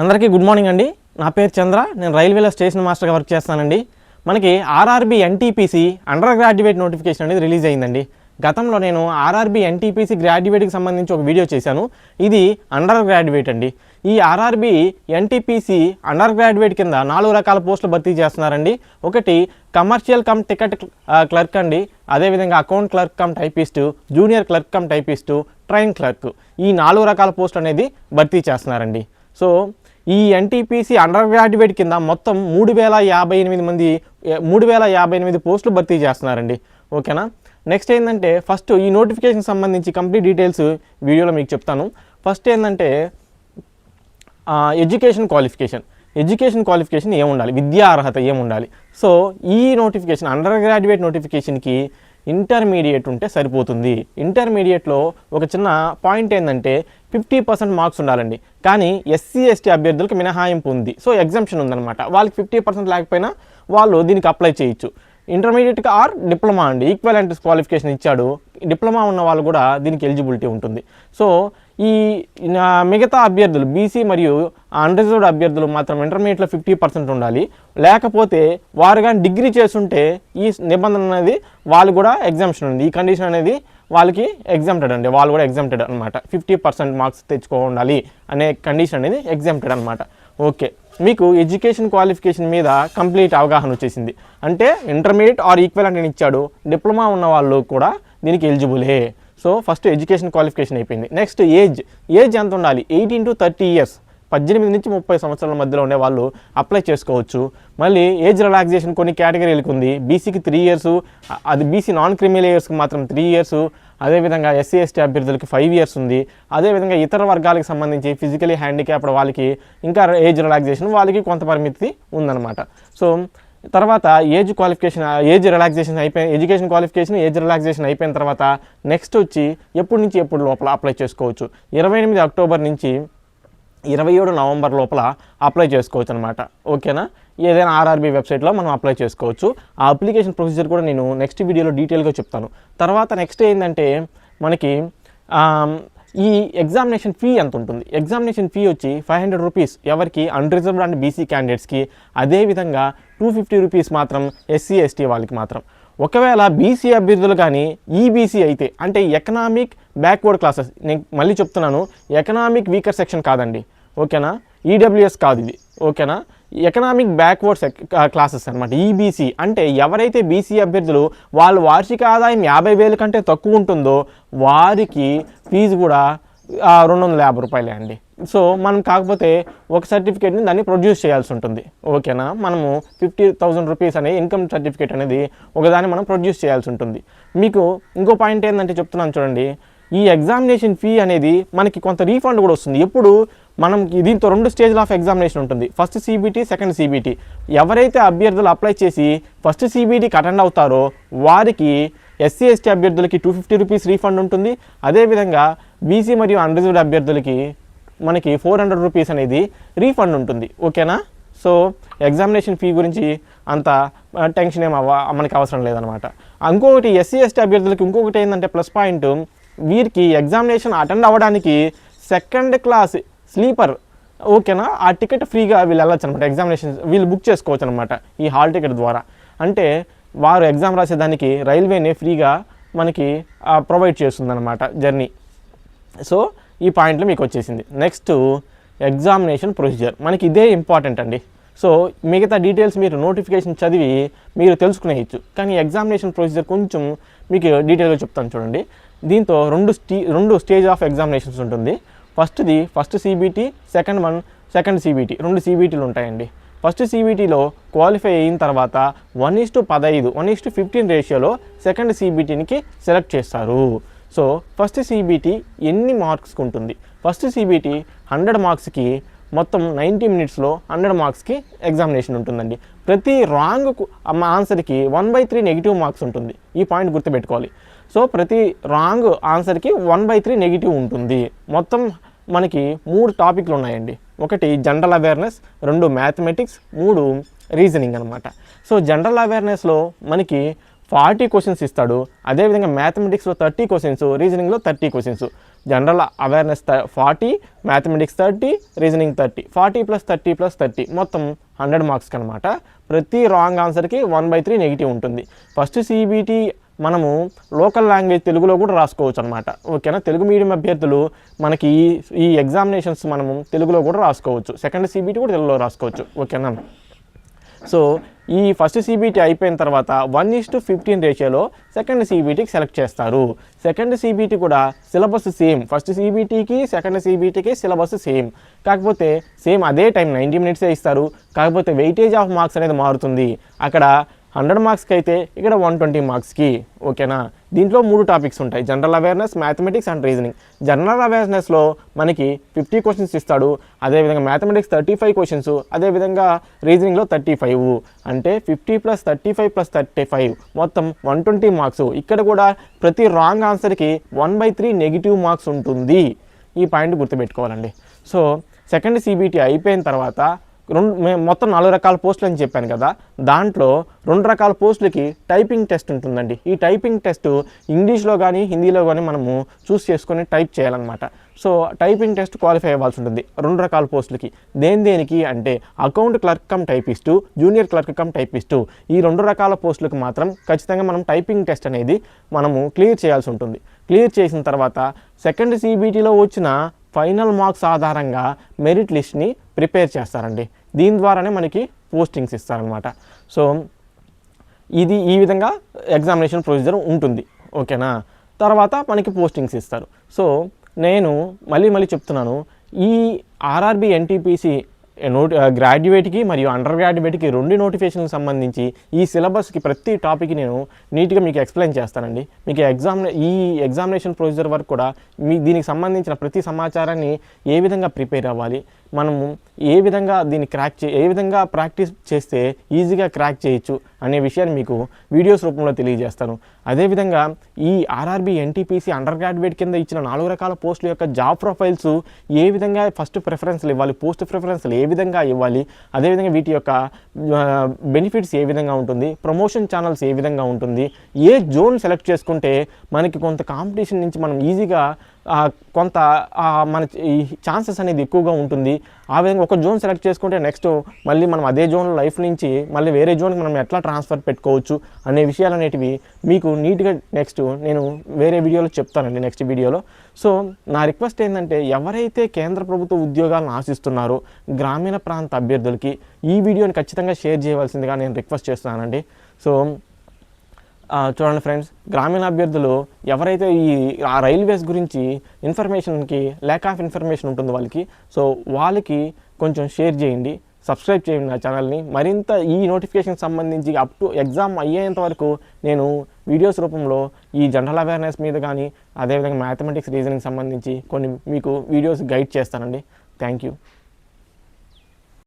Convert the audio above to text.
అందరికీ good morning అండి. నా పేరు చంద్ర. నేను రైల్వేలో స్టేషన్ మాస్టర్గా వర్క్ చేస్తానండి మనకి RRB NTPC under graduate notification అనేది రిలీజ్ అయిందండి. గతంలో నేను ఆర్ఆర్బి ఎన్టీపీసీ గ్రాడ్యుయేట్కి సంబంధించి ఒక వీడియో చేశాను. ఇది అండర్ గ్రాడ్యుయేట్ అండి. ఈ ఆర్ఆర్బి ఎన్టీపీసీ అండర్ గ్రాడ్యుయేట్ కింద నాలుగు రకాల పోస్టులు భర్తీ చేస్తున్నారండి. ఒకటి కమర్షియల్ కమ్ టికెట్ క్లర్క్ అండి. అదేవిధంగా account clerk cum typist junior clerk cum typist train clerk. ఈ నాలుగు రకాల పోస్టులు అనేది భర్తీ చేస్తున్నారండి. సో ఈ ఎన్టీపీసీ అండర్ గ్రాడ్యుయేట్ కింద మొత్తం మూడు వేల యాభై ఎనిమిది మంది మూడు వేల యాభై ఎనిమిది పోస్టులు భర్తీ చేస్తున్నారండి. ఓకేనా? నెక్స్ట్ ఏంటంటే ఫస్ట్ ఈ నోటిఫికేషన్ సంబంధించి కంప్లీట్ డీటెయిల్స్ వీడియోలో మీకు చెప్తాను. ఫస్ట్ ఏంటంటే ఎడ్యుకేషన్ క్వాలిఫికేషన్ ఎడ్యుకేషన్ క్వాలిఫికేషన్ ఏముండాలి? విద్యా అర్హత ఏముండాలి? సో ఈ నోటిఫికేషన్ అండర్ గ్రాడ్యుయేట్ నోటిఫికేషన్కి ఇంటర్మీడియట్ ఉంటే సరిపోతుంది. ఇంటర్మీడియట్లో ఒక చిన్న పాయింట్ ఏంటంటే ఫిఫ్టీ పర్సెంట్ మార్క్స్ ఉండాలండి. కానీ ఎస్సీ ఎస్టీ అభ్యర్థులకు మినహాయింపు ఉంది. సో ఎగ్జామ్షన్ ఉందన్నమాట. వాళ్ళకి ఫిఫ్టీ పర్సెంట్ లేకపోయినా వాళ్ళు దీనికి అప్లై చేయొచ్చు. ఇంటర్మీడియట్కి ఆర్ డిప్లొమా అండి. ఈక్వలెంట్ క్వాలిఫికేషన్ ఇచ్చాడు. డిప్లొమా ఉన్న వాళ్ళు కూడా దీనికి ఎలిజిబిలిటీ ఉంటుంది. సో ఈ నా మిగతా అభ్యర్థులు బీసీ మరియు అన్రిజర్వ్డ్ అభ్యర్థులు మాత్రం ఇంటర్మీడియట్లో ఫిఫ్టీ పర్సెంట్ ఉండాలి. లేకపోతే వారు కానీ డిగ్రీ చేస్తుంటే ఈ నిబంధన అనేది వాళ్ళు కూడా ఎగ్జామ్షన్ ఉంది. ఈ కండిషన్ అనేది వాళ్ళకి ఎగ్జామ్టెడ్ అండి. వాళ్ళు కూడా ఎగ్జామ్టెడ్ అనమాట ఫిఫ్టీ పర్సెంట్ మార్క్స్ తెచ్చుకో ఉండాలి అనే కండిషన్ అనేది ఎగ్జామ్టెడ్ అనమాట ఓకే. మీకు ఎడ్యుకేషన్ క్వాలిఫికేషన్ మీద కంప్లీట్ అవగాహన వచ్చేసింది. అంటే ఇంటర్మీడియట్ ఆర్ ఈక్వల్ అని ఇచ్చాడు. డిప్లొమా ఉన్న వాళ్ళు కూడా దీనికి ఎలిజిబులే. సో ఫస్ట్ ఎడ్యుకేషన్ క్వాలిఫికేషన్ అయిపోయింది. నెక్స్ట్ ఏజ్ ఏజ్ ఎంత ఉండాలి? Eighteen to thirty years. పద్దెనిమిది నుంచి ముప్పై సంవత్సరాల మధ్యలో ఉండే వాళ్ళు అప్లై చేసుకోవచ్చు. మళ్ళీ ఏజ్ రిలాక్సేషన్ కొన్ని కేటగిరీలకు ఉంది. బీసీకి త్రీ ఇయర్స్ అది బీసీ నాన్ క్రిమినల్ ఇయర్స్కి మాత్రం త్రీ ఇయర్స్ అదేవిధంగా ఎస్సీ ఎస్టీ అభ్యర్థులకి ఫైవ్ ఇయర్స్ ఉంది. అదేవిధంగా ఇతర వర్గాలకు సంబంధించి ఫిజికలీ హ్యాండిక్యాప్డ్ వాళ్ళకి ఇంకా ఏజ్ రిలాక్సేషన్ వాళ్ళకి కొంత పరిమితి ఉందన్నమాట. సో తర్వాత ఏజ్ క్వాలిఫికేషన్ ఏజ్ రిలాక్సేషన్ అయిపోయిన ఎడ్యుకేషన్ క్వాలిఫికేషన్ ఏజ్ రిలాక్సేషన్ అయిపోయిన తర్వాత నెక్స్ట్ వచ్చి ఎప్పటి నుంచి ఎప్పుడు లోపల అప్లై చేసుకోవచ్చు? ఇరవై ఎనిమిది అక్టోబర్ నుంచి ఇరవై ఏడు నవంబర్ లోపల అప్లై చేసుకోవచ్చు అనమాట ఓకేనా ఏదైనా ఆర్ఆర్బీ వెబ్సైట్లో మనం అప్లై చేసుకోవచ్చు. ఆ అప్లికేషన్ ప్రొసీజర్ కూడా నేను నెక్స్ట్ వీడియోలో డీటెయిల్గా చెప్తాను. తర్వాత నెక్స్ట్ ఏంటంటే మనకి ఈ ఎగ్జామినేషన్ ఫీ ఎంత ఉంటుంది? ఎగ్జామినేషన్ ఫీ వచ్చి ఫైవ్ హండ్రెడ్ రూపీస్ ఎవరికి? అన్రిజర్వ్డ్ అండ్ బీసీ క్యాండిడేట్స్కి అదేవిధంగా టూ ఫిఫ్టీ రూపీస్ మాత్రం ఎస్సీ ఎస్టీ వాళ్ళకి మాత్రం. ఒకవేళ బీసీ అభ్యర్థులు కానీ ఈబీసీ అయితే అంటే ఎకనామిక్ బ్యాక్వర్డ్ క్లాసెస్ నేను మళ్ళీ చెప్తున్నాను ఎకనామిక్ వీకర్ సెక్షన్ కాదండి. ఓకేనా? ఈడబ్ల్యూఎస్ కాదు ఇది. ఓకేనా? ఎకనామిక్ బ్యాక్వర్డ్ సెక్ క్లాసెస్ అనమాట ఈబీసీ. అంటే ఎవరైతే బీసీ అభ్యర్థులు వాళ్ళ వార్షిక ఆదాయం యాభై వేల కంటే తక్కువ ఉంటుందో వారికి ఫీజు కూడా రెండు వందల యాభై రూపాయలే అండి. సో మనం కాకపోతే ఒక సర్టిఫికేట్ని దాన్ని ప్రొడ్యూస్ చేయాల్సి ఉంటుంది. ఓకేనా? మనము ఫిఫ్టీ థౌసండ్ రూపీస్ అనే ఇన్కమ్ సర్టిఫికేట్ అనేది ఒకదాన్ని మనం ప్రొడ్యూస్ చేయాల్సి ఉంటుంది. మీకు ఇంకో పాయింట్ ఏంటంటే చెప్తున్నాను చూడండి. ఈ ఎగ్జామినేషన్ ఫీ అనేది మనకి కొంత రీఫండ్ కూడా వస్తుంది. ఎప్పుడు మనం దీంతో రెండు స్టేజ్ల ఆఫ్ ఎగ్జామినేషన్ ఉంటుంది. First CBT second CBT. ఎవరైతే అభ్యర్థులు అప్లై చేసి ఫస్ట్ సీబీటీకి అటెండ్ అవుతారో వారికి ఎస్సీ ఎస్టీ అభ్యర్థులకి టూ ఫిఫ్టీ రూపీస్ రీఫండ్ ఉంటుంది. అదేవిధంగా బీసీ మరియు అన్రిజర్వ్డ్ అభ్యర్థులకి మనకి ఫోర్ హండ్రెడ్ రూపీస్ అనేది రీఫండ్ ఉంటుంది. ఓకేనా? సో ఎగ్జామినేషన్ ఫీ గురించి అంత టెన్షన్ ఏం అవ్వ మనకి అవసరం లేదనమాట ఇంకొకటి ఎస్సీ ఎస్టీ అభ్యర్థులకి ఇంకొకటి ఏంటంటే ప్లస్ పాయింట్. వీరికి ఎగ్జామినేషన్ అటెండ్ అవ్వడానికి సెకండ్ క్లాస్ స్లీపర్ ఓకేనా? ఆ టికెట్ ఫ్రీగా వీళ్ళు వెళ్ళొచ్చు అనమాట ఎగ్జామినేషన్ వీళ్ళు బుక్ చేసుకోవచ్చు అనమాట ఈ హాల్ టికెట్ ద్వారా. అంటే వారు ఎగ్జామ్ రాసేదానికి రైల్వేనే ఫ్రీగా మనకి ప్రొవైడ్ చేస్తుందన్నమాట జర్నీ. సో ఈ పాయింట్లో మీకు వచ్చేసింది. నెక్స్ట్ ఎగ్జామినేషన్ ప్రొసీజర్ మనకి ఇదే ఇంపార్టెంట్ అండి. సో మిగతా డీటెయిల్స్ మీరు నోటిఫికేషన్ చదివి మీరు తెలుసుకునేయచ్చు. కానీ ఎగ్జామినేషన్ ప్రొసీజర్ కొంచెం మీకు డీటెయిల్గా చెప్తాను చూడండి. దీంతో రెండు స్టీ రెండు స్టేజ్ ఆఫ్ ఎగ్జామినేషన్స్ ఉంటుంది. ఫస్ట్ది first CBT second one second CBT రెండు సీబీటీలు ఉంటాయండి. ఫస్ట్ సీబీటీలో క్వాలిఫై అయిన తర్వాత వన్ ఈస్ టు పదహైదు వన్ ఈస్ టు ఫిఫ్టీన్ రేషియోలో సెకండ్ సీబీటీనికి సెలెక్ట్ చేస్తారు. సో ఫస్ట్ సీబీటీ ఎన్ని మార్క్స్కి ఉంటుంది? ఫస్ట్ సీబీటీ హండ్రెడ్ మార్క్స్కి మొత్తం నైంటీ మినిట్స్లో హండ్రెడ్ మార్క్స్కి ఎగ్జామినేషన్ ఉంటుందండి. ప్రతి wrong ఆన్సర్కి one by three negative marks ఉంటుంది. ఈ పాయింట్ గుర్తుపెట్టుకోవాలి. సో ప్రతి రాంగ్ ఆన్సర్కి వన్ బై త్రీ నెగిటివ్ ఉంటుంది. మొత్తం మనకి మూడు టాపిక్లు ఉన్నాయండి. ఒకటి జనరల్ అవేర్నెస్ రెండు మ్యాథమెటిక్స్ మూడు రీజనింగ్ అనమాట సో జనరల్ అవేర్నెస్లో మనకి ఫార్టీ క్వశ్చన్స్ ఇస్తాడు. అదేవిధంగా మ్యాథమెటిక్స్లో thirty questions రీజనింగ్లో thirty questions. General awareness forty mathematics thirty reasoning thirty. Forty plus thirty plus thirty. మొత్తం హండ్రెడ్ మార్క్స్కి అనమాట ప్రతి రాంగ్ ఆన్సర్కి వన్ బై త్రీ నెగిటివ్ ఉంటుంది. ఫస్ట్ సిబిటి మనము లోకల్ లాంగ్వేజ్ తెలుగులో కూడా రాసుకోవచ్చు అనమాట ఓకేనా? తెలుగు మీడియం అభ్యర్థులు మనకి ఈ ఈ ఎగ్జామినేషన్స్ మనము తెలుగులో కూడా రాసుకోవచ్చు. సెకండ్ సిబిటి కూడా తెలుగులో రాసుకోవచ్చు. ఓకేనా? సో ఈ ఫస్ట్ సీబీటీ అయిపోయిన తర్వాత వన్ ఈస్ టు ఫిఫ్టీన్ రేషియోలో సెకండ్ సీబీటీకి సెలెక్ట్ చేస్తారు. సెకండ్ సీబీటీ కూడా సిలబస్ సేమ్ ఫస్ట్ సీబీటీకి సెకండ్ సీబీటీకి సిలబస్ సేమ్ కాకపోతే సేమ్ అదే టైం నైంటీ మినిట్సే ఇస్తారు. కాకపోతే వెయిటేజ్ ఆఫ్ మార్క్స్ అనేది మారుతుంది. అక్కడ హండ్రెడ్ మార్క్స్కి అయితే ఇక్కడ వన్ ట్వంటీ మార్క్స్కి ఓకేనా? దీంట్లో మూడు టాపిక్స్ ఉంటాయి. General awareness mathematics and reasoning general అవేర్నెస్లో మనకి ఫిఫ్టీ క్వశ్చన్స్ ఇస్తాడు. అదేవిధంగా మ్యాథమెటిక్స్ థర్టీ ఫైవ్ క్వశ్చన్స్ అదేవిధంగా రీజనింగ్లో థర్టీ ఫైవ్ అంటే fifty plus thirty five plus thirty five మొత్తం వన్ ట్వంటీ మార్క్స్ ఇక్కడ కూడా ప్రతి wrong ఆన్సర్కి one by three negative marks ఉంటుంది. ఈ పాయింట్ గుర్తుపెట్టుకోవాలండి. సో సెకండ్ సిబిటి అయిపోయిన తర్వాత రెండు మేము మొత్తం నాలుగు రకాల పోస్టులు అని చెప్పాను కదా. దాంట్లో రెండు రకాల పోస్టులకి టైపింగ్ టెస్ట్ ఉంటుందండి. ఈ టైపింగ్ టెస్ట్ ఇంగ్లీష్లో కానీ హిందీలో కానీ మనము చూస్ చేసుకొని టైప్ చేయాలన్నమాట. సో టైపింగ్ టెస్ట్ క్వాలిఫై అవ్వాల్సి ఉంటుంది రెండు రకాల పోస్టులకి. దేని దేనికి అంటే account clerk cum typist junior clerk cum typist. ఈ రెండు రకాల పోస్టులకు మాత్రం ఖచ్చితంగా మనం టైపింగ్ టెస్ట్ అనేది మనము క్లియర్ చేయాల్సి ఉంటుంది. క్లియర్ చేసిన తర్వాత సెకండ్ సిబిటీలో వచ్చిన ఫైనల్ మార్క్స్ ఆధారంగా మెరిట్ లిస్ట్ని ప్రిపేర్ చేస్తారండి. దీని ద్వారానే మనకి పోస్టింగ్స్ ఇస్తారనమాట సో ఇది ఈ విధంగా ఎగ్జామినేషన్ ప్రొసీజర్ ఉంటుంది. ఓకేనా? తర్వాత మనకి పోస్టింగ్స్ ఇస్తారు. సో నేను మళ్ళీ మళ్ళీ చెప్తున్నాను. ఈ ఆర్ఆర్బి ఎన్టీపీసీ నోటి గ్రాడ్యుయేట్కి మరియు అండర్ గ్రాడ్యుయేట్కి రెండు నోటిఫికేషన్కి సంబంధించి ఈ సిలబస్కి ప్రతి టాపిక్ నేను నీట్గా మీకు ఎక్స్ప్లెయిన్ చేస్తానండి. మీకు ఎగ్జామ్ ఈ ఎగ్జామినేషన్ ప్రొసీజర్ వరకు కూడా మీ దీనికి సంబంధించిన ప్రతి సమాచారాన్ని ఏ విధంగా ప్రిపేర్ అవ్వాలి మనము ఏ విధంగా దీన్ని క్రాక్ చే ఏ విధంగా ప్రాక్టీస్ చేస్తే ఈజీగా క్రాక్ చేయొచ్చు అనే విషయాన్ని మీకు వీడియోస్ రూపంలో తెలియజేస్తాను. అదేవిధంగా ఈ ఆర్ఆర్బి ఎన్టీపీసీ అండర్ గ్రాడ్యుయేట్ కింద ఇచ్చిన నాలుగు రకాల పోస్టుల యొక్క జాబ్ ప్రొఫైల్స్ ఏ విధంగా ఫస్ట్ ప్రిఫరెన్స్లు ఇవ్వాలి పోస్ట్ ప్రిఫరెన్స్లు ఏ విధంగా ఇవ్వాలి అదేవిధంగా వీటి యొక్క బెనిఫిట్స్ ఏ విధంగా ఉంటుంది ప్రమోషన్ ఛానల్స్ ఏ విధంగా ఉంటుంది ఏ జోన్ సెలెక్ట్ చేసుకుంటే మనకి కొంత కాంపిటీషన్ నుంచి మనం ఈజీగా కొంత మన ఈ ఛాన్సెస్ అనేది ఎక్కువగా ఉంటుంది. ఆ విధంగా ఒక జోన్ సెలెక్ట్ చేసుకుంటే నెక్స్ట్ మళ్ళీ మనం అదే జోన్ లైఫ్ నుంచి మళ్ళీ వేరే జోన్కి మనం ఎట్లా ట్రాన్స్ఫర్ పెట్టుకోవచ్చు అనే విషయాలు అనేటివి మీకు నీట్గా నెక్స్ట్ నేను వేరే వీడియోలో చెప్తానండి నెక్స్ట్ వీడియోలో. సో నా రిక్వెస్ట్ ఏంటంటే ఎవరైతే కేంద్ర ప్రభుత్వ ఉద్యోగాలను ఆశిస్తున్నారో గ్రామీణ ప్రాంత అభ్యర్థులకి ఈ వీడియోని ఖచ్చితంగా షేర్ చేయవలసిందిగా నేను రిక్వెస్ట్ చేస్తున్నానండి. సో చూడండి ఫ్రెండ్స్ గ్రామీణ అభ్యర్థులు ఎవరైతే ఈ ఆ రైల్వేస్ గురించి ఇన్ఫర్మేషన్కి ల్యాక్ ఆఫ్ ఇన్ఫర్మేషన్ ఉంటుంది వాళ్ళకి సో వాళ్ళకి కొంచెం షేర్ చేయండి సబ్స్క్రైబ్ చేయండి నా ఛానల్ని మరింత ఈ నోటిఫికేషన్ సంబంధించి అప్ టు ఎగ్జామ్ అయ్యేంత వరకు నేను వీడియోస్ రూపంలో ఈ జనరల్ అవేర్నెస్ మీద కానీ అదేవిధంగా మ్యాథమెటిక్స్ రీజనింగ్ సంబంధించి కొన్ని మీకు వీడియోస్ గైడ్ చేస్తానండి. Thank you